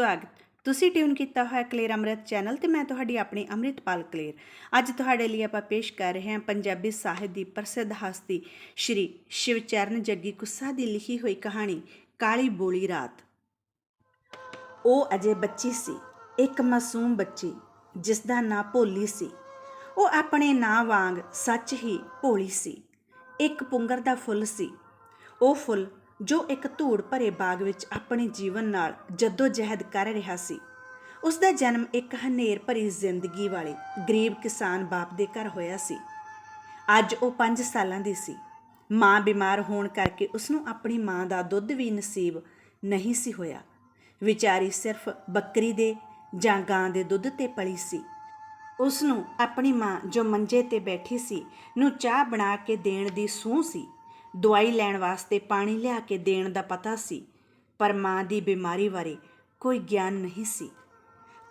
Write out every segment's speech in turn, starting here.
ਸਵਾਗਤ। ਤੁਸੀਂ ਟਿਊਨ ਕੀਤਾ ਹੋਇਆ ਕਲੇਰ ਅੰਮ੍ਰਿਤ ਚੈਨਲ ਤੇ ਮੈਂ ਤੁਹਾਡੀ ਆਪਣੀ ਅੰਮ੍ਰਿਤਪਾਲ ਕਲੇਰ। ਅੱਜ ਤੁਹਾਡੇ ਲਈ ਆਪਾਂ ਪੇਸ਼ ਕਰ ਰਹੇ ਹਾਂ ਪੰਜਾਬੀ ਸਾਹਿਤ ਦੀ ਪ੍ਰਸਿੱਧ ਹਸਤੀ ਸ਼੍ਰੀ ਸ਼ਿਵਚਰਨ ਜੱਗੀ ਕੁੱਸਾ ਦੀ ਲਿਖੀ ਹੋਈ ਕਹਾਣੀ, ਕਾਲੀ ਬੋਲੀ ਰਾਤ। ਉਹ ਅਜੇ ਬੱਚੀ ਸੀ, ਇੱਕ ਮਾਸੂਮ ਬੱਚੀ ਜਿਸ ਦਾ ਨਾਂ ਭੋਲੀ ਸੀ। ਉਹ ਆਪਣੇ ਨਾਂ ਵਾਂਗ ਸੱਚ ਹੀ ਭੋਲੀ ਸੀ। ਇੱਕ ਪੁੰਗਰ ਦਾ ਫੁੱਲ ਸੀ। ਉਹ ਫੁੱਲ ਜੋ ਇੱਕ ਧੂੜ ਭਰੇ ਬਾਗ ਵਿੱਚ ਆਪਣੇ ਜੀਵਨ ਨਾਲ ਜਹਿਦ ਕਰ ਰਿਹਾ ਸੀ। ਉਸ ਦਾ ਜਨਮ ਇੱਕ ਹਨੇਰ ਭਰੀ ਜ਼ਿੰਦਗੀ ਵਾਲੇ ਗਰੀਬ ਕਿਸਾਨ ਬਾਪ ਦੇ ਘਰ ਹੋਇਆ ਸੀ। ਅੱਜ ਉਹ 5 ਸਾਲਾਂ ਦੀ ਸੀ। ਮਾਂ ਬਿਮਾਰ ਹੋਣ ਕਰਕੇ ਉਸ ਨੂੰ ਆਪਣੀ ਮਾਂ ਦਾ ਦੁੱਧ ਵੀ ਨਸੀਬ ਨਹੀਂ ਸੀ ਹੋਇਆ। ਵਿਚਾਰੀ ਸਿਰਫ ਬੱਕਰੀ ਦੇ ਜਾਂ ਗਾਂ ਦੇ ਦੁੱਧ ਤੇ ਪਲੀ ਸੀ। ਉਸ ਨੂੰ ਆਪਣੀ ਮਾਂ ਜੋ ਮੰਜੇ ਤੇ ਬੈਠੀ ਸੀ, ਨੂੰ ਚਾਹ ਬਣਾ ਕੇ ਦੇਣ ਦੀ ਸੂਹ ਸੀ। ਦਵਾਈ ਲੈਣ ਵਾਸਤੇ ਪਾਣੀ ਲਿਆ ਕੇ ਦੇਣ ਦਾ ਪਤਾ ਸੀ, ਪਰ ਮਾਂ ਦੀ ਬਿਮਾਰੀ ਬਾਰੇ ਕੋਈ ਗਿਆਨ ਨਹੀਂ ਸੀ।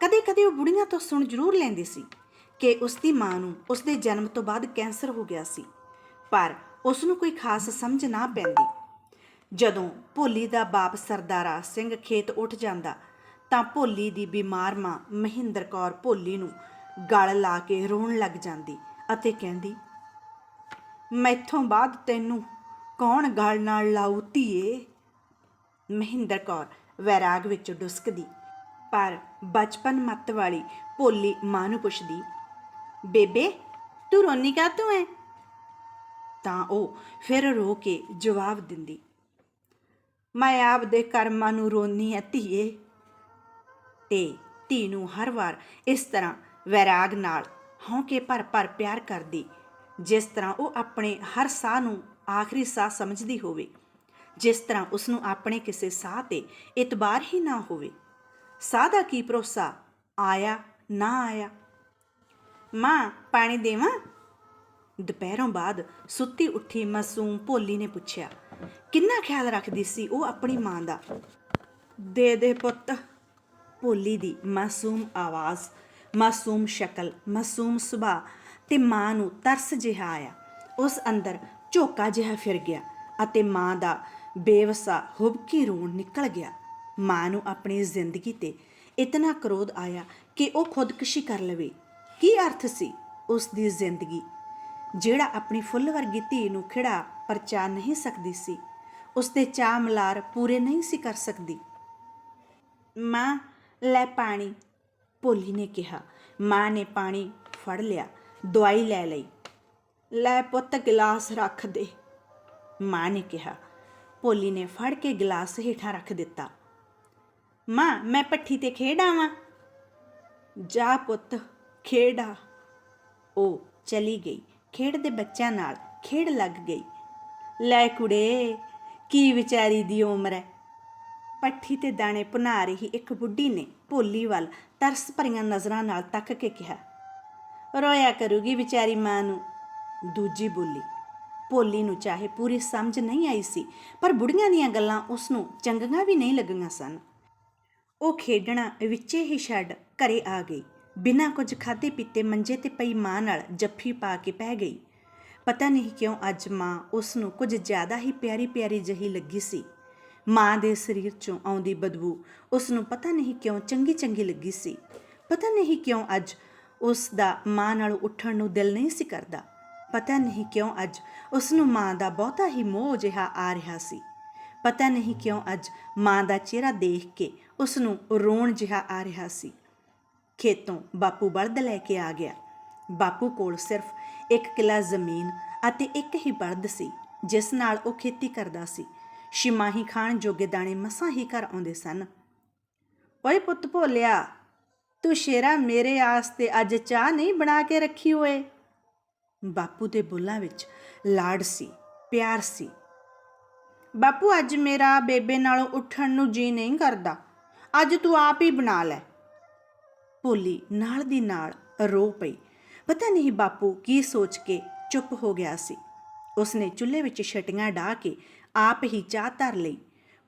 ਕਦੇ-ਕਦੇ ਉਹ ਬੁੜੀਆਂ ਤੋਂ ਸੁਣ ਜ਼ਰੂਰ ਲੈਂਦੀ ਸੀ ਕਿ ਉਸ ਦੀ ਮਾਂ ਨੂੰ ਉਸ ਦੇ ਜਨਮ ਤੋਂ ਬਾਅਦ ਕੈਂਸਰ ਹੋ ਗਿਆ ਸੀ, ਪਰ ਉਸ ਨੂੰ ਕੋਈ ਖਾਸ ਸਮਝ ਨਾ ਪੈਂਦੀ। ਜਦੋਂ ਭੋਲੀ ਦਾ ਬਾਪ ਸਰਦਾਰਾ ਸਿੰਘ ਖੇਤ ਉੱਠ ਜਾਂਦਾ, ਤਾਂ ਭੋਲੀ ਦੀ ਬਿਮਾਰ ਮਾਂ ਮਹਿੰਦਰ ਕੌਰ ਭੋਲੀ ਨੂੰ ਗਲ ਲਾ ਕੇ ਰੋਣ ਲੱਗ ਜਾਂਦੀ ਅਤੇ ਕਹਿੰਦੀ, ਮੈਥੋਂ ਬਾਅਦ ਤੈਨੂੰ ਕੌਣ ਗਾਲ ਨਾਲ ਲਾਊ ਧੀਏ? ਮਹਿੰਦਰ ਕੌਰ ਵੈਰਾਗ ਵਿੱਚ ਡੁਸਕਦੀ, ਪਰ ਬਚਪਨ ਮੱਤ ਵਾਲੀ ਭੋਲੀ ਮਾਂ ਨੂੰ ਪੁੱਛਦੀ, ਬੇਬੇ, ਤੂੰ ਰੋਣੀ ਤੂੰ ਐ? ਤਾਂ ਉਹ ਫਿਰ ਰੋ ਕੇ ਜਵਾਬ ਦਿੰਦੀ, ਮੈਂ ਆਪ ਦੇ ਕਰਮਾਂ ਨੂੰ ਰੋਨੀ ਐ ਧੀਏ। ਤੇ ਧੀ ਨੂੰ ਹਰ ਵਾਰ ਇਸ ਤਰ੍ਹਾਂ ਵੈਰਾਗ ਨਾਲ ਹੌਂਕੇ ਭਰ ਭਰ ਪਿਆਰ ਕਰਦੀ, ਜਿਸ ਤਰ੍ਹਾਂ ਉਹ ਆਪਣੇ ਹਰ ਸਾਹ ਨੂੰ ਆਖਰੀ ਸਾਹ ਸਮਝਦੀ ਹੋਵੇ। ਜਿਸ ਤਰ੍ਹਾਂ ਉਸ ਨੂੰ ਆਪਣੇ ਕਿਸੇ ਸਾਹ ਤੇ ਇਤਬਾਰ ਹੀ ਨਾ ਹੋਵੇ। ਸਾਹ ਦਾ ਕੀ ਭਰੋਸਾ? ਆਇਆ, ਨਾ ਆਇਆ। ਮਾਂ, ਪਾਣੀ ਦੇਵਾਂ? ਦੁਪਹਿਰੋਂ ਬਾਅਦ ਸੁੱਤੀ ਉੱਠੀ ਮਾਸੂਮ ਭੋਲੀ ਨੇ ਪੁੱਛਿਆ, ਕਿੰਨਾ ਖਿਆਲ ਰੱਖਦੀ ਸੀ ਉਹ ਆਪਣੀ ਮਾਂ ਦਾ? ਦੇ ਦੇ ਪੁੱਤ। ਭੋਲੀ ਦੀ ਮਾਸੂਮ ਆਵਾਜ਼, ਮਾਸੂਮ ਸ਼ਕਲ, ਮਾਸੂਮ ਸੁਭਾਅ ਤੇ ਮਾਂ ਨੂੰ ਤਰਸ ਜਿਹਾ ਆਇਆ। ਉਸ ਅੰਦਰ ਝੋਕਾ ਜਿਹਾ ਫਿਰ ਗਿਆ ਅਤੇ ਮਾਂ ਦਾ ਬੇਵਸਾ ਹੁਬਕੀ ਰੋਣ ਨਿਕਲ ਗਿਆ। ਮਾਂ ਨੂੰ ਆਪਣੀ ਜ਼ਿੰਦਗੀ ਤੇ ਇਤਨਾ ਕਰੋਧ ਆਇਆ ਕਿ ਉਹ ਖੁਦਕੁਸ਼ੀ ਕਰ ਲਵੇ। ਕੀ ਅਰਥ ਸੀ ਉਸ ਦੀ ਜ਼ਿੰਦਗੀ? ਜਿਹੜਾ ਆਪਣੀ ਫੁੱਲ ਵਰਗੀ ਧੀ ਨੂੰ ਖਿੜਾ ਪਰਚਾ ਨਹੀਂ ਸਕਦੀ ਸੀ ਉਸ ਦੇ ਚਾਹ ਮਲਾਰ ਪੂਰੇ ਨਹੀਂ ਸੀ ਕਰ ਸਕਦੀ। ਮਾਂ, ਲੈ ਪਾਣੀ। ਭੋਲੀ ਨੇ ਕਿਹਾ। ਮਾਂ ਨੇ ਪਾਣੀ ਫੜ ਲਿਆ, ਦਵਾਈ ਲੈ ਲਈ। ਲੈ ਪੁੱਤ ਗਲਾਸ ਰੱਖ ਦੇ। ਮਾਂ ਨੇ ਕਿਹਾ, ਭੋਲੀ ਨੇ ਫੜ ਕੇ ਗਲਾਸ ਹੇਠਾਂ ਰੱਖ ਦਿੱਤਾ। ਮਾਂ, ਮੈਂ ਪੱਠੀ ਤੇ ਖੇਡਾਵਾਂ ਜਾ ਪੁੱਤ, ਖੇਡਾ ਉਹ ਚਲੀ ਗਈ। ਖੇਡ ਦੇ ਬੱਚਿਆਂ ਨਾਲ ਖੇਡ ਲੱਗ ਗਈ। ਲੈ ਕੁੜੇ, ਕੀ ਵਿਚਾਰੀ ਦੀ ਉਮਰ ਹੈ ਪੱਠੀ ਤੇ ਦਾਣੇ ਭੁਨਾ ਰਹੀ ਇੱਕ ਬੁੱਢੀ ਨੇ ਭੋਲੀ ਵੱਲ ਤਰਸ ਭਰੀਆਂ ਨਜ਼ਰਾਂ ਨਾਲ ਤੱਕ ਕੇ ਕਿਹਾ, ਰੋਇਆ ਕਰੂਗੀ ਵਿਚਾਰੀ ਮਾਂ ਨੂੰ। ਦੂਜੀ ਬੋਲੀ। ਭੋਲੀ ਨੂੰ ਚਾਹੇ ਪੂਰੀ ਸਮਝ ਨਹੀਂ ਆਈ ਸੀ, ਪਰ ਬੁੜੀਆਂ ਦੀਆਂ ਗੱਲਾਂ ਉਸ ਨੂੰ ਚੰਗੀਆਂ ਵੀ ਨਹੀਂ ਲੱਗੀਆਂ ਸਨ। ਉਹ ਖੇਡਣਾ ਵਿੱਚੇ ਹੀ ਛੱਡ ਘਰੇ ਆ ਗਈ। ਬਿਨਾਂ ਕੁਝ ਖਾਦੇ ਪੀਤੇ ਮੰਜੇ ਤੇ ਪਈ ਮਾਂ ਨਾਲ ਜੱਫੀ ਪਾ ਕੇ ਪੈ ਗਈ। ਪਤਾ ਨਹੀਂ ਕਿਉਂ ਅੱਜ ਮਾਂ ਉਸ ਨੂੰ ਕੁਝ ਜ਼ਿਆਦਾ ਹੀ ਪਿਆਰੀ ਪਿਆਰੀ ਜਹੀ ਲੱਗੀ ਸੀ। ਮਾਂ ਦੇ ਸਰੀਰ ਚੋਂ ਆਉਂਦੀ ਬਦਬੂ ਉਸ ਨੂੰ ਪਤਾ ਨਹੀਂ ਕਿਉਂ ਚੰਗੀ ਚੰਗੀ ਲੱਗੀ ਸੀ। ਪਤਾ ਨਹੀਂ ਕਿਉਂ ਅੱਜ ਉਸ ਦਾ ਮਾਂ ਨਾਲ ਉੱਠਣ ਨੂੰ ਦਿਲ ਨਹੀਂ ਸੀ ਕਰਦਾ। ਪਤਾ ਨਹੀਂ ਕਿਉਂ ਅੱਜ ਉਸ ਨੂੰ ਮਾਂ ਦਾ ਬਹੁਤਾ ਹੀ ਮੋਹ ਜਿਹਾ ਆ ਰਿਹਾ ਸੀ। ਪਤਾ ਨਹੀਂ ਕਿਉਂ ਅੱਜ ਮਾਂ ਦਾ ਚਿਹਰਾ ਦੇਖ ਕੇ ਉਸ ਨੂੰ ਰੋਣ ਜਿਹਾ ਆ ਰਿਹਾ ਸੀ। ਖੇਤੋਂ ਬਾਪੂ ਬਲਦ ਲੈ ਕੇ ਆ ਗਿਆ। ਬਾਪੂ ਕੋਲ ਸਿਰਫ ਇੱਕ ਕਿਲਾ ਜ਼ਮੀਨ ਅਤੇ ਇੱਕ ਹੀ ਬਲਦ ਸੀ, ਜਿਸ ਨਾਲ ਉਹ ਖੇਤੀ ਕਰਦਾ ਸੀ। ਸ਼ਿਮਾਹੀ ਖਾਣ ਜੋਗੇ ਦਾਣੇ ਮਸਾਂ ਹੀ ਘਰ ਆਉਂਦੇ ਸਨ। ਓਏ ਪੁੱਤ ਭੋਲਿਆ, ਤੂੰ ਸ਼ੇਰਾ ਮੇਰੇ ਆਸਤੇ ਅੱਜ ਚਾਹ ਨਹੀਂ ਬਣਾ ਕੇ ਰੱਖੀ ਓਏ? ਬਾਪੂ ਦੇ ਬੁੱਲਾਂ ਵਿੱਚ ਲਾੜ ਸੀ, ਪਿਆਰ ਸੀ। ਬਾਪੂ, ਅੱਜ ਮੇਰਾ ਬੇਬੇ ਨਾਲੋਂ ਉੱਠਣ ਨੂੰ ਜੀ ਨਹੀਂ ਕਰਦਾ। ਅੱਜ ਤੂੰ ਆਪ ਹੀ ਬਣਾ ਲੈ। ਭੋਲੀ ਨਾਲ ਦੀ ਨਾਲ ਰੋ ਪਈ। ਪਤਾ ਨਹੀਂ ਬਾਪੂ ਕੀ ਸੋਚ ਕੇ ਚੁੱਪ ਹੋ ਗਿਆ ਸੀ। ਉਸਨੇ ਚੁੱਲ੍ਹੇ ਵਿੱਚ ਛਟੀਆਂ ਢਾ ਕੇ ਆਪ ਹੀ ਚਾਹ ਧਰ ਲਈ।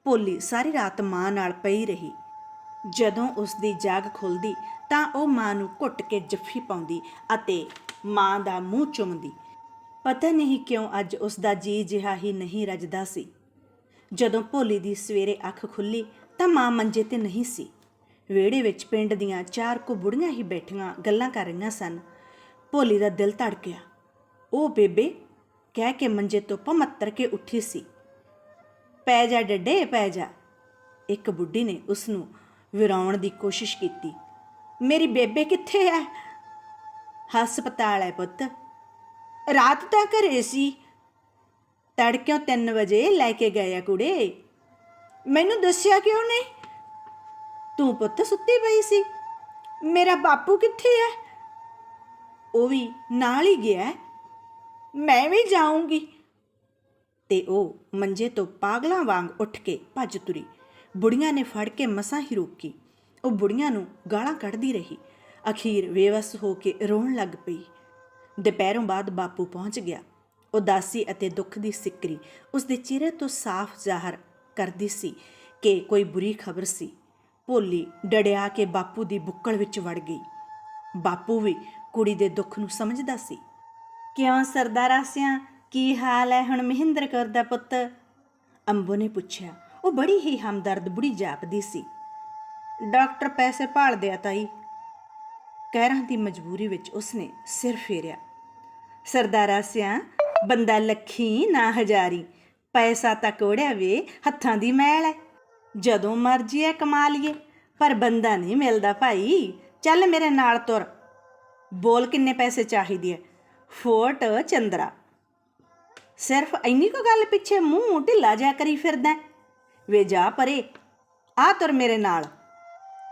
ਭੋਲੀ ਸਾਰੀ ਰਾਤ ਮਾਂ ਨਾਲ ਪਈ ਰਹੀ। ਜਦੋਂ ਉਸ ਦੀ ਜਾਗ ਖੁੱਲਦੀ ਤਾਂ ਉਹ ਮਾਂ ਨੂੰ ਘੁੱਟ ਕੇ ਜੱਫੀ ਪਾਉਂਦੀ ਅਤੇ ਮਾਂ ਦਾ ਮੂੰਹ ਚੁੰਮਦੀ। ਪਤਾ ਨਹੀਂ ਕਿਉਂ ਅੱਜ ਉਸ ਦਾ ਜੀ ਜਿਹਾ ਹੀ ਨਹੀਂ ਰੱਜਦਾ ਸੀ। ਜਦੋਂ ਭੋਲੀ ਦੀ ਸਵੇਰੇ ਅੱਖ ਖੁੱਲੀ ਤਾਂ ਮਾਂ ਮੰਜੇ ਤੇ ਨਹੀਂ ਸੀ। ਵਿਹੜੇ ਵਿੱਚ ਪਿੰਡ ਦੀਆਂ ਚਾਰ ਕੁ ਬੁੜੀਆਂ ਹੀ ਬੈਠੀਆਂ ਗੱਲਾਂ ਕਰ ਰਹੀਆਂ ਸਨ। ਭੋਲੀ ਦਾ ਦਿਲ ਧੜਕਿਆ। ਉਹ ਬੇਬੇ, ਕਹਿ ਕੇ ਮੰਜੇ ਤੋਂ ਪਮੱਤਰ ਕੇ ਉੱਠੀ ਸੀ। ਪੈ ਜਾ ਡੱਡੇ, ਪੈ ਜਾ। ਇੱਕ ਬੁੱਢੀ ਨੇ ਉਸ ਨੂੰ ਵਿਰਾਉਣ ਦੀ ਕੋਸ਼ਿਸ਼ ਕੀਤੀ। ਮੇਰੀ ਬੇਬੇ ਕਿੱਥੇ ਹੈ? ਹਸਪਤਾਲ ਹੈ ਪੁੱਤ। ਰਾਤ ਤਾਂ ਘਰੇ ਸੀ। ਤੜਕਿਓ 3 ਵਜੇ ਲੈ ਕੇ ਗਏ ਆ ਕੁੜੇ। ਮੈਨੂੰ ਦੱਸਿਆ ਕਿਉਂ ਨਹੀਂ? ਤੂੰ ਪੁੱਤ ਸੁੱਤੀ ਪਈ ਸੀ। ਮੇਰਾ ਬਾਪੂ ਕਿੱਥੇ ਹੈ? ਉਹ ਵੀ ਨਾਲ ਹੀ ਗਿਆ। ਮੈਂ ਵੀ ਜਾਊਂਗੀ। ਤੇ ਉਹ ਮੰਜੇ ਤੋਂ ਪਾਗਲਾਂ ਵਾਂਗ ਉੱਠ ਕੇ ਭੱਜ ਤੁਰੀ। ਬੁੜੀਆਂ ਨੇ ਫੜ ਕੇ ਮਸਾਂ ਹੀ ਰੋਕੀ। ਉਹ ਬੁੜੀਆਂ ਨੂੰ ਗਾਲਾਂ ਕੱਢਦੀ ਰਹੀ। ਅਖੀਰ ਬੇਵਸ ਹੋ ਕੇ ਰੋਣ ਲੱਗ ਪਈ। ਦੁਪਹਿਰੋਂ ਬਾਅਦ ਬਾਪੂ ਪਹੁੰਚ ਗਿਆ। ਉਦਾਸੀ ਅਤੇ ਦੁੱਖ ਦੀ ਸਿੱਕਰੀ ਉਸ ਦੇ ਚਿਹਰੇ ਤੋਂ ਸਾਫ਼ ਜ਼ਾਹਰ ਕਰਦੀ ਸੀ ਕਿ ਕੋਈ ਬੁਰੀ ਖਬਰ ਸੀ। ਭੋਲੀ ਡੜਿਆ ਕੇ ਬਾਪੂ ਦੀ ਬੁੱਕਲ ਵਿੱਚ ਵੜ ਗਈ। ਬਾਪੂ ਵੀ ਕੁੜੀ ਦੇ ਦੁੱਖ ਨੂੰ ਸਮਝਦਾ ਸੀ। ਕਿਉਂ ਸਰਦਾਰ ਆਸਿਆ ਕੀ ਹਾਲ ਹੈ ਹੁਣ ਮਹਿੰਦਰ ਕੌਰ ਦਾ ਪੁੱਤ? ਅੰਬੋ ਨੇ ਪੁੱਛਿਆ। ਉਹ ਬੜੀ ਹੀ ਹਮਦਰਦ ਬੁੜੀ ਜਾਪਦੀ ਸੀ। ਡਾਕਟਰ ਪੈਸੇ ਭਾਲਦੇ ਆ ਤਾਈ ਕਹਿਰਾਂ ਦੀ ਮਜਬੂਰੀ ਵਿੱਚ ਉਸਨੇ ਸਿਰ ਫੇਰਿਆ। ਸਰਦਾਰਾ ਸਿਆ, ਬੰਦਾ ਲੱਖੀ ਨਾ ਹਜ਼ਾਰੀ, ਪੈਸਾ ਤਾਂ ਕੋੜਿਆ ਵੇ, ਹੱਥਾਂ ਦੀ ਮੈਲ ਹੈ ਜਦੋਂ ਮਰਜ਼ੀ ਹੈ ਕਮਾ ਲਈਏ, ਪਰ ਬੰਦਾ ਨਹੀਂ ਮਿਲਦਾ ਭਾਈ। ਚੱਲ ਮੇਰੇ ਨਾਲ ਤੁਰ। ਬੋਲ ਕਿੰਨੇ ਪੈਸੇ ਚਾਹੀਦੇ ਐ? ਫੋਟ ਚੰਦਰਾ। ਸਿਰਫ ਇੰਨੀ ਕੋ ਗੱਲ ਪਿੱਛੇ ਮੂੰਹ ਢਿੱਲਾ ਜਾ ਕਰੀ ਫਿਰਦਾ ਵੇ ਜਾ ਪਰੇ, ਆ ਤੁਰ ਮੇਰੇ ਨਾਲ।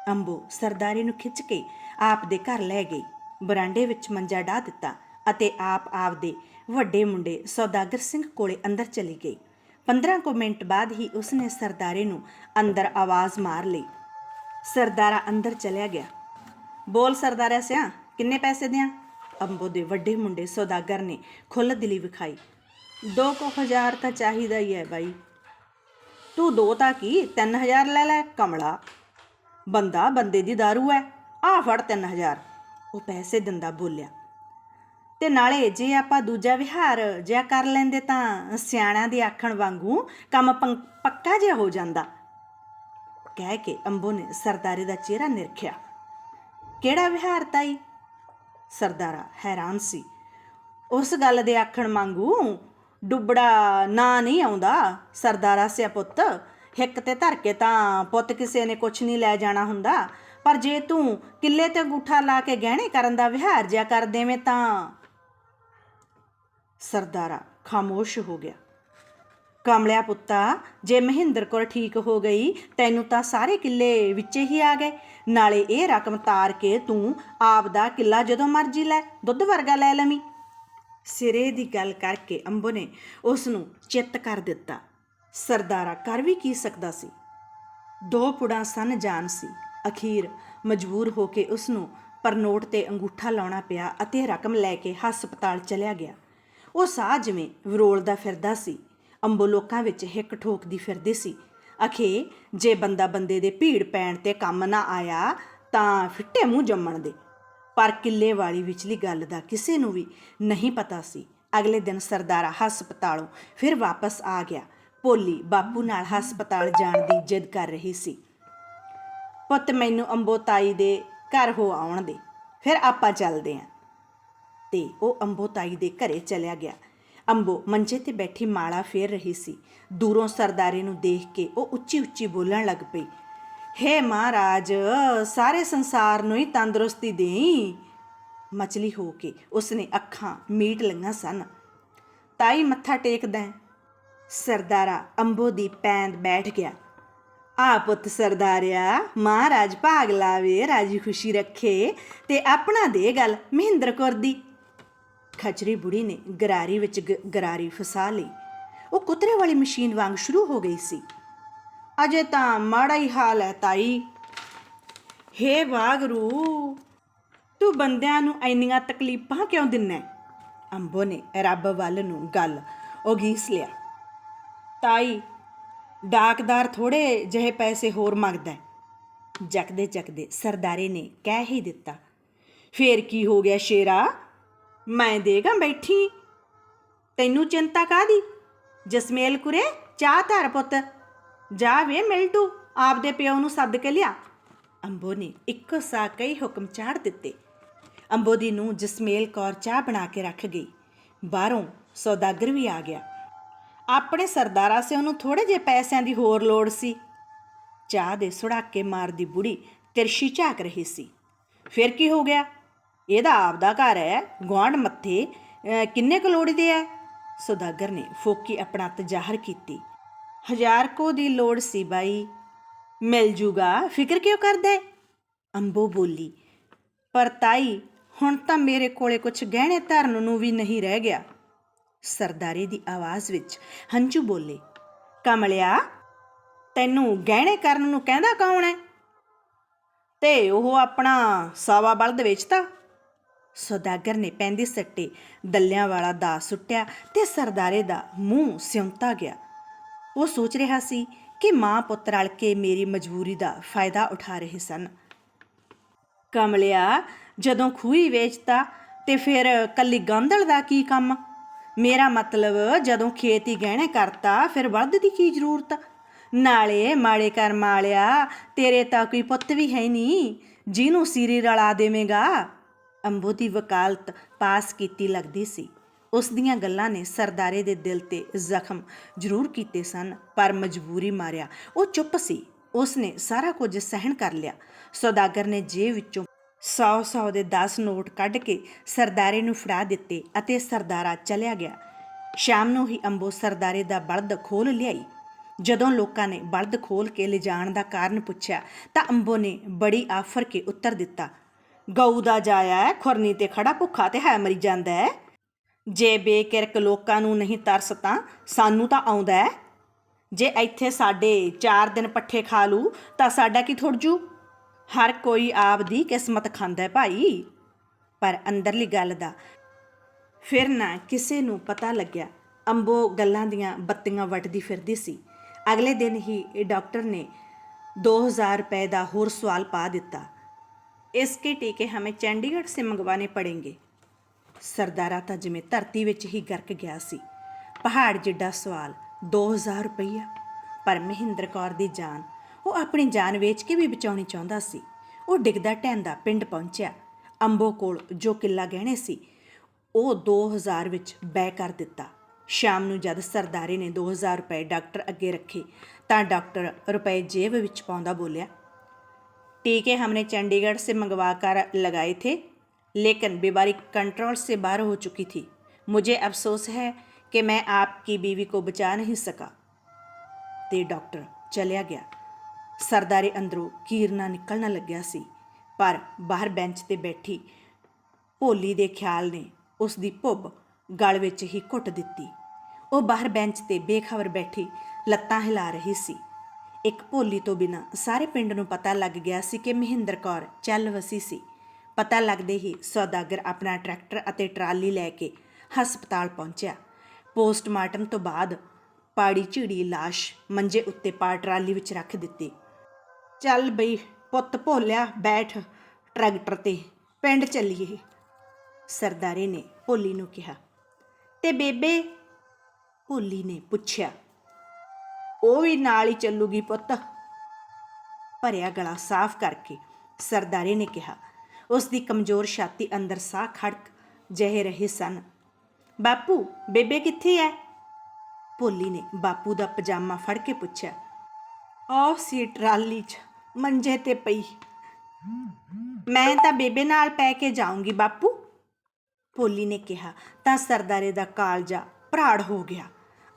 ਅੰਬੋ ਸਰਦਾਰੀ ਨੂੰ ਖਿੱਚ ਕੇ ਆਪ ਦੇ ਘਰ ਲੈ ਗਈ। ਬਰਾਂਡੇ ਵਿੱਚ ਮੰਜਾ ਢਾ ਦਿੱਤਾ ਅਤੇ ਆਪ ਆਪ ਦੇ ਵੱਡੇ ਮੁੰਡੇ ਸੌਦਾਗਰ ਸਿੰਘ ਕੋਲੇ ਅੰਦਰ ਚਲੀ ਗਈ। 15 ਕੁ ਮਿੰਟ ਬਾਅਦ ਹੀ ਉਸਨੇ ਸਰਦਾਰੇ ਨੂੰ ਅੰਦਰ ਆਵਾਜ਼ ਮਾਰ ਲਈ। ਸਰਦਾਰਾ ਅੰਦਰ ਚਲਿਆ ਗਿਆ। ਬੋਲ ਸਰਦਾਰਾ ਸਿਆ, ਕਿੰਨੇ ਪੈਸੇ ਦਿਆਂ? ਅੰਬੋ ਦੇ ਵੱਡੇ ਮੁੰਡੇ ਸੌਦਾਗਰ ਨੇ ਖੁੱਲ੍ਹ ਦਿਲੀ ਵਿਖਾਈ। ਦੋ ਕੁ ਹਜ਼ਾਰ ਤਾਂ ਚਾਹੀਦਾ ਹੀ ਹੈ ਬਾਈ। ਤੂੰ ਦੋ ਤਾਂ ਕੀ 3000 ਲੈ ਲੈ, ਕਮਲਾ। ਬੰਦਾ ਬੰਦੇ ਦੀ दारू ਹੈ। ਆ ਫੜ 3000 ਉਹ ਪੈਸੇ ਦਿੰਦਾ ਬੋਲਿਆ। ਤੇ ਨਾਲੇ ਜੇ ਆਪਾਂ ਦੂਜਾ ਵਿਹਾਰ ਜਿਆ ਕਰ ਲੈਂਦੇ ਤਾਂ ਸਿਆਣਿਆਂ ਦੇ ਆਖਣ ਵਾਂਗੂ ਕੰਮ ਪੰ- ਪੱਕਾ ਜਿਹਾ ਹੋ ਜਾਂਦਾ। ਕਹਿ ਕੇ ਅੰਬੋ ਨੇ ਸਰਦਾਰੇ ਦਾ ਚਿਹਰਾ ਨਿਰਖਿਆ। ਕਿਹੜਾ ਵਿਹਾਰ ਤਾਈ? ਸਰਦਾਰਾ ਹੈਰਾਨ ਸੀ। ਉਸ ਗੱਲ ਦੇ ਆਖਣ ਵਾਂਗੂ ਡੁੱਬੜਾ ਨਾਂ ਨਹੀਂ ਆਉਂਦਾ ਸਰਦਾਰਾ ਸਿਆ ਪੁੱਤ। ਹਿੱਕ ਤੇ ਧਰ ਕੇ ਤਾਂ ਪੁੱਤ ਕਿਸੇ ਨੇ ਕੁਛ ਨਹੀਂ ਲੈ ਜਾਣਾ ਹੁੰਦਾ। ਪਰ ਜੇ ਤੂੰ ਕਿੱਲੇ ਤੇ ਅੰਗੂਠਾ ਲਾ ਕੇ ਗਹਿਣੇ ਕਰਨ ਦਾ ਵਿਹਾਰ ਜਿਆ ਕਰ ਦੇਵੇਂ ਤਾਂ ਸਰਦਾਰਾ ਖਾਮੋਸ਼ ਹੋ ਗਿਆ। ਕਮਲਿਆ ਪੁੱਤਾ, ਜੇ ਮਹਿੰਦਰ ਕੌਰ ਠੀਕ ਹੋ ਗਈ, ਤੈਨੂੰ ਤਾਂ ਸਾਰੇ ਕਿੱਲੇ ਵਿੱਚ ਹੀ ਆ ਗਏ। ਨਾਲੇ ਇਹ ਰਕਮ ਤਾਰ ਕੇ ਤੂੰ ਆਪ ਦਾ ਕਿੱਲਾ ਜਦੋਂ ਮਰਜ਼ੀ ਲੈ, ਦੁੱਧ ਵਰਗਾ ਲੈ ਲਵੀਂ। ਸਿਰੇ ਦੀ ਗੱਲ ਕਰਕੇ ਅੰਬੋ ਨੇ ਉਸ ਨੂੰ ਚਿੱਤ ਕਰ ਦਿੱਤਾ। ਸਰਦਾਰਾ ਕਰ ਵੀ ਕੀ ਸਕਦਾ ਸੀ? ਦੋ ਪੁੜਾਂ ਸਨ ਜਾਨ ਸੀ। ਅਖੀਰ ਮਜਬੂਰ ਹੋ ਕੇ ਉਸ ਨੂੰ ਪਰਨੋਟ ਤੇ ਅੰਗੂਠਾ ਲਾਉਣਾ ਪਿਆ ਅਤੇ ਰਕਮ ਲੈ ਕੇ ਹਸਪਤਾਲ ਚਲਿਆ ਗਿਆ। ਉਹ ਸਾਹ ਜਿਵੇਂ ਵਿਰੋਲਦਾ ਫਿਰਦਾ ਸੀ, ਅੰਬੋ ਲੋਕਾਂ ਵਿੱਚ ਹਿੱਕ ਠੋਕਦੀ ਫਿਰਦੀ ਸੀ। ਅਖੇ, ਜੇ ਬੰਦਾ ਬੰਦੇ ਦੇ ਭੀੜ ਪੈਣ ਤੇ ਕੰਮ ਨਾ ਆਇਆ ਤਾਂ ਫਿੱਟੇ ਮੂੰਹ ਜੰਮਣ ਦੇ। ਪਰ ਕਿੱਲੇ ਵਾਲੀ ਵਿਚਲੀ ਗੱਲ ਦਾ ਕਿਸੇ ਨੂੰ ਵੀ ਨਹੀਂ ਪਤਾ ਸੀ। ਅਗਲੇ ਦਿਨ ਸਰਦਾਰਾ ਹਸਪਤਾਲੋਂ ਫਿਰ ਵਾਪਸ ਆ ਗਿਆ। ਭੋਲੀ ਬਾਪੂ ਨਾਲ ਹਸਪਤਾਲ ਜਾਣ ਦੀ ਜਿੱਦ ਕਰ ਰਹੀ ਸੀ। ਪੁੱਤ ਮੈਨੂੰ ਅੰਬੋ ਤਾਈ ਦੇ ਘਰ ਹੋ ਆਉਣ ਦੇ। ਫਿਰ ਆਪਾਂ ਚੱਲਦੇ ਆਂ। ਤੇ ਉਹ ਅੰਬੋ ਤਾਈ ਦੇ ਘਰੇ ਚਲਿਆ ਗਿਆ। ਅੰਬੋ ਮੰਜੇ ਤੇ ਬੈਠੀ ਮਾਲਾ ਫੇਰ ਰਹੀ ਸੀ। ਦੂਰੋਂ ਸਰਦਾਰੇ ਨੂੰ ਦੇਖ ਕੇ ਉਹ ਉੱਚੀ ਉੱਚੀ ਬੋਲਣ ਲੱਗ ਪਈ। ਹੇ ਮਹਾਰਾਜ, ਸਾਰੇ ਸੰਸਾਰ ਨੂੰ ਹੀ ਤੰਦਰੁਸਤੀ ਦੇਈ। ਮਚਲੀ ਹੋ ਕੇ ਉਸਨੇ ਅੱਖਾਂ ਮੀਟ ਲਈਆਂ ਸਨ। ਤਾਈ ਮੱਥਾ ਟੇਕਦਾ ਸਰਦਾਰਾ ਅੰਬੋ ਦੀ ਪੈਂਦ ਬੈਠ ਗਿਆ। ਆ ਪੁੱਤ ਸਰਦਾਰਿਆ, ਮਹਾਰਾਜ ਭਾਗ ਲਾਵੇ, ਰਾਜੀ ਖੁਸ਼ੀ ਰੱਖੇ ਤੇ ਆਪਣਾ ਦੇ ਗੱਲ ਮਹਿੰਦਰ ਕੌਰ ਦੀ। ਖਚਰੀ ਬੁੜੀ ਨੇ ਗਰਾਰੀ ਵਿੱਚ ਗਰਾਰੀ ਫਸਾ ਲਈ। ਉਹ ਕੁਤਰੇ ਵਾਲੀ ਮਸ਼ੀਨ ਵਾਂਗ ਸ਼ੁਰੂ ਹੋ ਗਈ ਸੀ। ਅਜੇ ਤਾਂ ਮਾੜਾ ਹੀ ਹਾਲ ਹੈ ਤਾਈ। ਹੇ ਵਾਗਰੂ, ਤੂੰ ਬੰਦਿਆਂ ਨੂੰ ਇੰਨੀਆਂ ਤਕਲੀਫਾਂ ਕਿਉਂ ਦਿੰਨਾ? ਅੰਬੋ ਨੇ ਰੱਬ ਵੱਲ ਨੂੰ ਗੱਲ ਉਗੀਸ ਲਿਆ। ਤਾਈ ਡਾਕਦਾਰ ਥੋੜੇ ਜਿਹੇ ਪੈਸੇ ਹੋਰ ਮੰਗਦਾ ਹੈ। ਜਕਦੇ ਜਕਦੇ ਸਰਦਾਰੇ ਨੇ ਕਹਿ ਹੀ ਦਿੱਤਾ, ਫੇਰ ਕੀ ਹੋ ਗਿਆ ਸ਼ੇਰਾ? ਮੈਂ ਦੇਗਾ ਬੈਠੀ। ਤੈਨੂੰ ਚਿੰਤਾ ਕਾਦੀ ਜਸਮੇਲ ਕੁਰੇ, ਚਾਹ ਧਰ ਪੁੱਤ। ਜਾ ਵੇ ਮਿਲਟੂ, ਆਪਦੇ ਪਿਓ ਨੂੰ ਸੱਦ ਕੇ ਲਿਆ। ਅੰਬੋ ਨੇ ਇੱਕੋ ਸਾਹ ਕਈ ਹੁਕਮ ਚਾੜ ਦਿੱਤੇ। ਅੰਬੋ ਦੀ ਨੂੰ ਜਸਮੇਲ ਕੌਰ ਚਾਹ ਬਣਾ ਕੇ ਰੱਖ ਗਈ। ਬਾਹਰੋਂ ਸੌਦਾਗਰ ਵੀ ਆ ਗਿਆ। ਆਪਣੇ ਸਰਦਾਰਾਂ ਸੇ ਉਹਨੂੰ ਥੋੜੇ ਜਿਹੇ ਪੈਸਿਆਂ ਦੀ ਹੋਰ ਲੋੜ ਸੀ। ਚਾਹ ਦੇ ਸੁੜਾਕੇ ਮਾਰਦੀ ਬੁੜੀ ਤਿਰਸ਼ੀ ਝਾਕ ਰਹੀ ਸੀ। ਫਿਰ ਕੀ ਹੋ ਗਿਆ? ਇਹਦਾ ਆਪਦਾ ਘਰ ਹੈ, ਗੁਆਂਢ ਮੱਥੇ ਕਿੰਨੇ ਕੁ ਲੋੜਦੇ ਐ ਸੌਦਾਗਰ ਨੇ ਫੋਕੀ ਆਪਣਾ ਤਜ਼ਾਹਰ ਕੀਤੀ। ਹਜ਼ਾਰ ਕੋ ਦੀ ਲੋੜ ਸੀ ਬਾਈ। ਮਿਲ ਜੂਗਾ, ਫਿਕਰ ਕਿਉਂ ਕਰਦਾ ਅੰਬੋ ਬੋਲੀ, ਪਰ ਤਾਈ, ਹੁਣ ਤਾਂ ਮੇਰੇ ਕੋਲੇ ਕੁਝ ਗਹਿਣੇ ਧਰਨ ਨੂੰ ਵੀ ਨਹੀਂ ਰਹਿ ਗਿਆ। ਸਰਦਾਰੇ ਦੀ ਆਵਾਜ਼ ਵਿੱਚ ਹੰਝੂ ਬੋਲੇ, ਕਮਲਿਆ, ਤੈਨੂੰ ਗਹਿਣੇ ਕਰਨ ਨੂੰ ਕਹਿੰਦਾ ਕੌਣ ਹੈ ਤੇ ਉਹ ਆਪਣਾ ਸਾਵਾ ਬਲਦ ਵੇਚਤਾ? ਸੌਦਾਗਰ ਨੇ ਪੈਂਦੀ ਸੱਟੇ ਦੱਲਿਆਂ ਵਾਲਾ ਦਾ ਸੁੱਟਿਆ ਤੇ ਸਰਦਾਰੇ ਦਾ ਮੂੰਹ ਸਿਉਂਤਾ ਗਿਆ। ਉਹ ਸੋਚ ਰਿਹਾ ਸੀ ਕਿ ਮਾਂ ਪੁੱਤ ਰਲ ਕੇ ਮੇਰੀ ਮਜਬੂਰੀ ਦਾ ਫਾਇਦਾ ਉਠਾ ਰਹੇ ਸਨ। ਕਮਲਿਆ, ਜਦੋਂ ਖੂਹੀ ਵੇਚਤਾ ਤੇ ਫਿਰ ਕੱਲੀ ਗਾਂਧਲ ਦਾ ਕੀ ਕੰਮ? ਮੇਰਾ ਮਤਲਬ ਜਦੋਂ ਖੇਤੀ ਗਹਿਣੇ ਕਰਤਾ, ਫਿਰ ਬਲਦ ਦੀ ਕੀ ਜ਼ਰੂਰਤ? ਨਾਲੇ ਮਾੜੇ ਕਰਮ ਵਾਲਿਆ, ਤੇਰੇ ਤਾਂ ਕੋਈ ਪੁੱਤ ਵੀ ਹੈ ਨਹੀਂ ਜਿਹਨੂੰ ਸੀਰੀ ਰਲਾ ਦੇਵੇਂਗਾ। ਅੰਬੋ ਦੀ ਵਕਾਲਤ ਪਾਸ ਕੀਤੀ ਲੱਗਦੀ ਸੀ। ਉਸ ਦੀਆਂ ਗੱਲਾਂ ਨੇ ਸਰਦਾਰੇ ਦੇ ਦਿਲ ਤੇ ਜ਼ਖਮ ਜ਼ਰੂਰ ਕੀਤੇ ਸਨ, ਪਰ ਮਜਬੂਰੀ ਮਾਰਿਆ। ਉਹ ਚੁੱਪ ਸੀ। ਉਸ ਨੇ ਸਾਰਾ ਕੁਝ ਸਹਿਣ ਕਰ ਲਿਆ। ਸੌਦਾਗਰ ਨੇ ਜੇ ਵਿੱਚੋਂ 100-100 ਦੇ 10 ਨੋਟ ਕੱਢ ਕੇ ਸਰਦਾਰੇ ਨੂੰ ਫੜਾ ਦਿੱਤੇ ਅਤੇ ਸਰਦਾਰਾ ਚਲਿਆ ਗਿਆ। ਸ਼ਾਮ ਨੂੰ ਹੀ ਅੰਬੋ ਸਰਦਾਰੇ ਦਾ ਬਲਦ ਖੋਲ ਲਿਆਈ। ਜਦੋਂ ਲੋਕਾਂ ਨੇ ਬਲਦ ਖੋਲ ਕੇ ਲਿਜਾਣ ਦਾ ਕਾਰਨ ਪੁੱਛਿਆ, ਤਾਂ ਅੰਬੋ ਨੇ ਬੜੀ ਆਫਰ ਕੇ ਉੱਤਰ ਦਿੱਤਾ, ਗਊ ਦਾ ਜਾਇਆ ਖੁਰਨੀ ਤੇ ਖੜਾ ਭੁੱਖਾ ਤੇ ਹੈ ਮਰੀ ਜਾਂਦਾ ਹੈ। ਜੇ ਬੇਕਿਰਕ ਲੋਕਾਂ ਨੂੰ ਨਹੀਂ ਤਰਸ ਤਾਂ ਸਾਨੂੰ ਤਾਂ ਆਉਂਦਾ ਹੈ। ਜੇ ਇੱਥੇ ਸਾਡੇ 4 ਦਿਨ ਪੱਠੇ ਖਾ ਲੂ, ਤਾਂ ਸਾਡਾ ਕੀ ਥੁੜ ਜੂ ਹਰ ਕੋਈ ਆਪ ਦੀ ਕਿਸਮਤ ਖਾਂਦਾ ਹੈ ਭਾਈ ਪਰ ਅੰਦਰਲੀ ਗੱਲ ਦਾ ਫਿਰ ਨਾ ਕਿਸੇ ਨੂੰ ਪਤਾ ਲੱਗਿਆ ਅੰਬੋ ਗੱਲਾਂ ਦੀਆਂ ਬੱਤੀਆਂ ਵਟਦੀ ਫਿਰਦੀ ਸੀ ਅਗਲੇ ਦਿਨ ਹੀ ਇਹ ਡਾਕਟਰ ਨੇ 2000 रुपए ਦਾ ਹੋਰ ਸਵਾਲ ਪਾ ਦਿੱਤਾ इसके टीके हमें चंडीगढ़ से मंगवाने पड़ेंगे ਸਰਦਾਰਾ ਤਾਂ ਜਿਵੇਂ ਧਰਤੀ ਵਿੱਚ ਹੀ ਗਰਕ ਗਿਆ ਸੀ ਪਹਾੜ ਜਿੱਡਾ ਸਵਾਲ 2000 ਰੁਪਈਆ ਪਰ ਮਹਿੰਦਰ ਕੌਰ ਦੀ ਜਾਨ ਉਹ ਆਪਣੀ ਜਾਨ ਵੇਚ ਕੇ ਵੀ ਬਚਾਉਣੀ ਚਾਹੁੰਦਾ ਸੀ ਉਹ ਡਿੱਗਦਾ ਢਹਿੰਦਾ ਪਿੰਡ ਪਹੁੰਚਿਆ ਅੰਬੋ ਕੋਲ ਜੋ ਕਿੱਲਾ ਗਹਿਣੇ ਸੀ ਉਹ 2000 ਵਿੱਚ ਬੈ ਕਰ ਦਿੱਤਾ ਸ਼ਾਮ ਨੂੰ ਜਦ ਸਰਦਾਰੇ ਨੇ 2000 ਰੁਪਏ ਡਾਕਟਰ ਅੱਗੇ ਰੱਖੇ ਤਾਂ ਡਾਕਟਰ ਰੁਪਏ ਜੇਬ ਵਿੱਚ ਪਾਉਂਦਾ ਬੋਲਿਆ टीके हमने चंडीगढ़ से मंगवा कर लगाए थे लेकिन बीमारी कंट्रोल से बाहर हो चुकी थी मुझे अफसोस है कि मैं आपकी बीवी को बचा नहीं सका ਤੇ ਡਾਕਟਰ ਚਲਿਆ ਗਿਆ ਸਰਦਾਰੇ ਅੰਦਰੋਂ ਕੀਰਨਾ ਨਿਕਲਣਾ ਲੱਗਿਆ ਸੀ, ਪਰ ਬਾਹਰ ਬੈਂਚ ਤੇ ਬੈਠੀ ਭੋਲੀ ਦੇ ਖਿਆਲ ਨੇ ਉਸ ਦੀ ਭੁੱਬ ਗਲ ਵਿੱਚ ਹੀ ਘੁੱਟ ਦਿੱਤੀ। ਉਹ ਬਾਹਰ ਬੈਂਚ ਤੇ ਬੇਖਬਰ ਬੈਠੀ ਲੱਤਾਂ ਹਿਲਾ ਰਹੀ ਸੀ। ਇੱਕ ਭੋਲੀ ਤੋਂ ਬਿਨਾ ਸਾਰੇ ਪਿੰਡ ਨੂੰ ਪਤਾ ਲੱਗ ਗਿਆ ਸੀ ਕਿ ਮਹਿੰਦਰ ਕੌਰ ਚੱਲ ਵਸੀ ਸੀ। ਪਤਾ ਲੱਗਦੇ ਹੀ ਸੌਦਾਗਰ ਆਪਣਾ ਟਰੈਕਟਰ ਅਤੇ ਟਰਾਲੀ ਲੈ ਕੇ ਹਸਪਤਾਲ ਪਹੁੰਚਿਆ। ਪੋਸਟਮਾਰਟਮ ਤੋਂ ਬਾਅਦ ਪਾੜੀ ਝਿੜੀ ਲਾਸ਼ ਮੰਜੇ ਉੱਤੇ ਪਾ ਟਰਾਲੀ ਵਿੱਚ ਰੱਖ ਦਿੱਤੀ। ਚੱਲ ਬਈ, ਪੁੱਤ ਭੋਲਿਆ, ਬੈਠ ਟਰੈਕਟਰ ਤੇ, ਪਿੰਡ ਚੱਲੀਏ। ਸਰਦਾਰੇ ਨੇ ਭੋਲੀ ਨੂੰ ਕਿਹਾ, ਤੇ ਬੇਬੇ? ਭੋਲੀ ਨੇ ਪੁੱਛਿਆ, ਉਹ ਵੀ ਨਾਲ ਹੀ ਚੱਲੂਗੀ ਪੁੱਤ? ਭਰਿਆ ਗਲਾ ਸਾਫ਼ ਕਰਕੇ ਸਰਦਾਰੇ ਨੇ ਕਿਹਾ, ਉਸ ਦੀ ਕਮਜ਼ੋਰ ਛਾਤੀ ਅੰਦਰ ਸਾਹ ਖੜਕ ਜਹੇ ਰਹੇ ਸਨ। ਬਾਪੂ, ਬੇਬੇ ਕਿੱਥੇ ਐ? ਭੋਲੀ ਨੇ ਬਾਪੂ ਦਾ ਪਜਾਮਾ ਫੜ ਕੇ ਪੁੱਛਿਆ, ਆਹ ਸੀ ਟਰਾਲੀ 'ਚ। ਮੰਜੇ ਤੇ ਪਈ। ਮੈਂ ਤਾਂ ਬੇਬੇ ਨਾਲ ਪੈ ਕੇ ਜਾਊਂਗੀ ਬਾਪੂ, ਭੋਲੀ ਨੇ ਕਿਹਾ। ਤਾਂ ਸਰਦਾਰੇ ਦਾ ਕਾਲਜਾ ਭਰਾੜ ਹੋ ਗਿਆ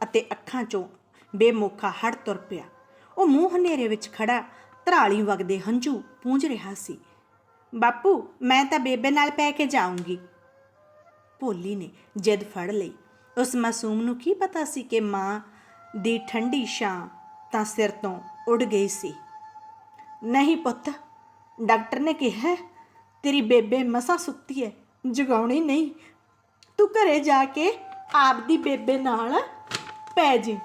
ਅਤੇ ਅੱਖਾਂ 'ਚੋਂ ਬੇਮੋਖਾ ਹੜ ਤੁਰ ਪਿਆ। ਉਹ ਮੂੰਹ ਹਨੇਰੇ ਵਿੱਚ ਖੜਾ ਧਰਾਲੀ ਵਗਦੇ ਹੰਝੂ ਪੂੰਝ ਰਿਹਾ ਸੀ। ਬਾਪੂ, ਮੈਂ ਤਾਂ ਬੇਬੇ ਨਾਲ ਪੈ ਕੇ ਜਾਊਂਗੀ। ਭੋਲੀ ਨੇ ਜਿੱਦ ਫੜ ਲਈ। ਉਸ ਮਾਸੂਮ ਨੂੰ ਕੀ ਪਤਾ ਸੀ ਕਿ ਮਾਂ ਦੀ ਠੰਡੀ ਛਾਂ ਤਾਂ ਸਿਰ ਤੋਂ ਉੱਡ ਗਈ ਸੀ। ਨਹੀਂ ਪੁੱਤ, ਡਾਕਟਰ ਨੇ ਕਿਹਾ, ਤੇਰੀ ਬੇਬੇ ਮਸਾ ਸੁੱਤੀ ਹੈ ਜਗਾਉਣੀ ਨਹੀਂ। ਤੂੰ ਘਰੇ ਜਾ ਕੇ ਆਪਦੀ ਬੇਬੇ ਨਾਲ ਪੈ ਜੀ।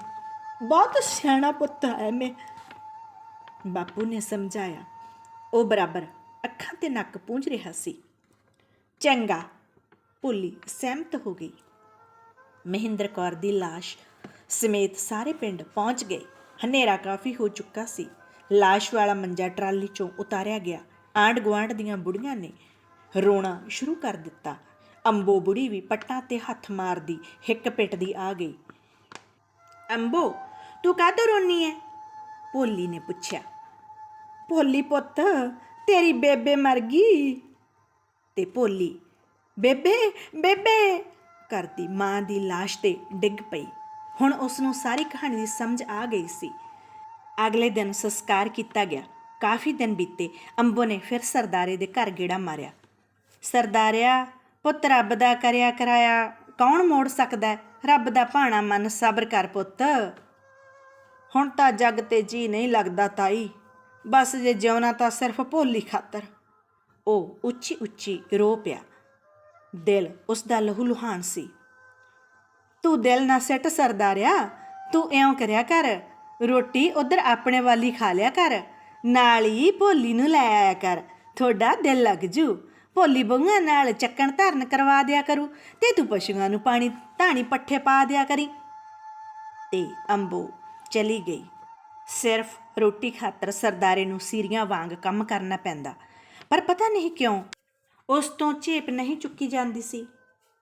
ਬਹੁਤ ਸਿਆਣਾ ਪੁੱਤ ਹੈ ਮੈਂ। ਬਾਪੂ ਨੇ ਸਮਝਾਇਆ। ਉਹ ਬਰਾਬਰ ਅੱਖਾਂ ਤੇ ਨੱਕ ਪੂੰਝ ਰਿਹਾ ਸੀ। ਚੰਗਾ, ਭੁੱਲੀ ਸਹਿਮਤ ਹੋ ਗਈ। ਮਹਿੰਦਰ ਕੌਰ ਦੀ লাশ ਸਮੇਤ ਸਾਰੇ ਪਿੰਡ ਪਹੁੰਚ ਗਏ। ਹਨੇਰਾ ਕਾਫੀ ਹੋ ਚੁੱਕਾ ਸੀ। ਲਾਸ਼ ਵਾਲਾ ਮੰਜਾ ਟਰਾਲੀ ਚੋਂ ਉਤਾਰਿਆ ਗਿਆ। ਆਂਢ ਗੁਆਂਢ ਦੀਆਂ ਬੁੜੀਆਂ ਨੇ ਰੋਣਾ ਸ਼ੁਰੂ ਕਰ ਦਿੱਤਾ। ਅੰਬੋ ਬੁੜੀ ਵੀ ਪੱਟਾਂ ਤੇ ਹੱਥ ਮਾਰਦੀ ਹਿੱਕ ਪਿੱਟਦੀ ਆ ਗਈ। ਅੰਬੋ, ਤੂੰ ਕਾਹਤੋਂ ਰੋਨੀ ਐ? ਭੋਲੀ ਨੇ ਪੁੱਛਿਆ। ਭੋਲੀ ਪੁੱਤ, ਤੇਰੀ ਬੇਬੇ ਮਰ ਗਈ। ਤੇ ਭੋਲੀ, ਬੇਬੇ ਬੇਬੇ! ਕਰਦੀ ਮਾਂ ਦੀ ਲਾਸ਼ ਤੇ ਡਿੱਗ ਪਈ। ਹੁਣ ਉਸ ਨੂੰ ਸਾਰੀ ਕਹਾਣੀ ਦੀ ਸਮਝ ਆ ਗਈ ਸੀ। ਅਗਲੇ ਦਿਨ ਸੰਸਕਾਰ ਕੀਤਾ ਗਿਆ। ਕਾਫੀ ਦਿਨ ਬੀਤੇ, ਅੰਬੋ ਨੇ ਫਿਰ ਸਰਦਾਰੇ ਦੇ ਘਰ ਗੇੜਾ ਮਾਰਿਆ। ਸਰਦਾਰਿਆ, ਪੁੱਤ ਰੱਬ ਦਾ ਕਰਿਆ ਕਰਾਇਆ, ਕੌਣ ਮੋੜ ਸਕਦਾ ਰੱਬ ਦਾ ਭਾਣਾ ਮਨ ਸਬਰ ਕਰ ਪੁੱਤ। ਹੁਣ ਤਾਂ ਜੱਗ ਤੇ ਜੀ ਨਹੀਂ ਲੱਗਦਾ ਤਾਈ। ਬਸ ਜੇ ਜਿਉਣਾ ਤਾਂ ਸਿਰਫ ਭੋਲੀ ਖਾਤਰ। ਉਹ ਉੱਚੀ ਉੱਚੀ ਰੋ ਪਿਆ। ਦਿਲ ਉਸ ਦਾ ਲਹੂ ਲੁਹਾਨ ਸੀ। ਤੂੰ ਦਿਲ ਨਾ ਸੱਟ ਸਰਦਾਰਿਆ, ਤੂੰ ਇਉਂ ਕਰਿਆ ਕਰ ਰੋਟੀ ਉਧਰ ਆਪਣੇ ਵਾਲੀ ਖਾ ਲਿਆ ਕਰ। ਨਾਲ ਹੀ ਭੋਲੀ ਨੂੰ ਲੈ ਆਇਆ ਕਰ। ਤੁਹਾਡਾ ਦਿਲ ਲੱਗ ਜੂ। ਭੋਲੀ ਬੰਗਾ ਨਾਲ ਚੱਕਣ ਧਰਨ ਕਰਵਾ ਦਿਆ ਕਰੂ ਤੇ ਤੂੰ ਪਸ਼ੂਆਂ ਨੂੰ ਪਾਣੀ, ਧਾਣੀ ਪੱਠੇ ਪਾ ਦਿਆ ਕਰੀ। ਤੇ ਅੰਬੋ ਚਲੀ ਗਈ। ਸਿਰਫ ਰੋਟੀ ਖਾਤਰ ਸਰਦਾਰੇ ਨੂੰ ਸੀਰੀਆਂ ਵਾਂਗ ਕੰਮ ਕਰਨਾ ਪੈਂਦਾ। ਪਰ ਪਤਾ ਨਹੀਂ ਕਿਉਂ, ਉਸ ਤੋਂ ਝੇਪ ਨਹੀਂ ਚੁੱਕੀ ਜਾਂਦੀ ਸੀ।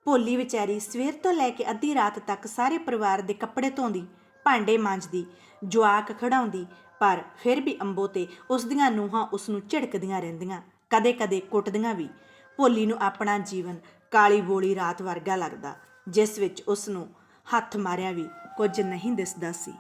ਭੋਲੀ ਵਿਚਾਰੀ ਸਵੇਰ ਤੋਂ ਲੈ ਕੇ ਅੱਧੀ ਰਾਤ ਤੱਕ ਸਾਰੇ ਪਰਿਵਾਰ ਦੇ ਕੱਪੜੇ ਧੋਂਦੀ, ਭਾਂਡੇ ਮਾਂਜਦੀ ਜਵਾਕ ਖੜਾਉਂਦੀ, ਪਰ ਫਿਰ ਵੀ ਅੰਬੋ ਤੇ ਉਸ ਦੀਆਂ ਨੂੰਹਾਂ ਉਸ ਨੂੰ ਝਿੜਕਦੀਆਂ ਰਹਿੰਦੀਆਂ, ਕਦੇ-ਕਦੇ ਕੁੱਟਦੀਆਂ ਵੀ। ਭੋਲੀ ਨੂੰ ਆਪਣਾ ਜੀਵਨ ਕਾਲੀ ਬੋਲੀ ਰਾਤ ਵਰਗਾ ਲੱਗਦਾ, ਜਿਸ ਵਿੱਚ ਉਸ ਨੂੰ ਹੱਥ ਮਾਰਿਆ ਵੀ ਕੁਝ ਨਹੀਂ ਦਿਸਦਾ ਸੀ।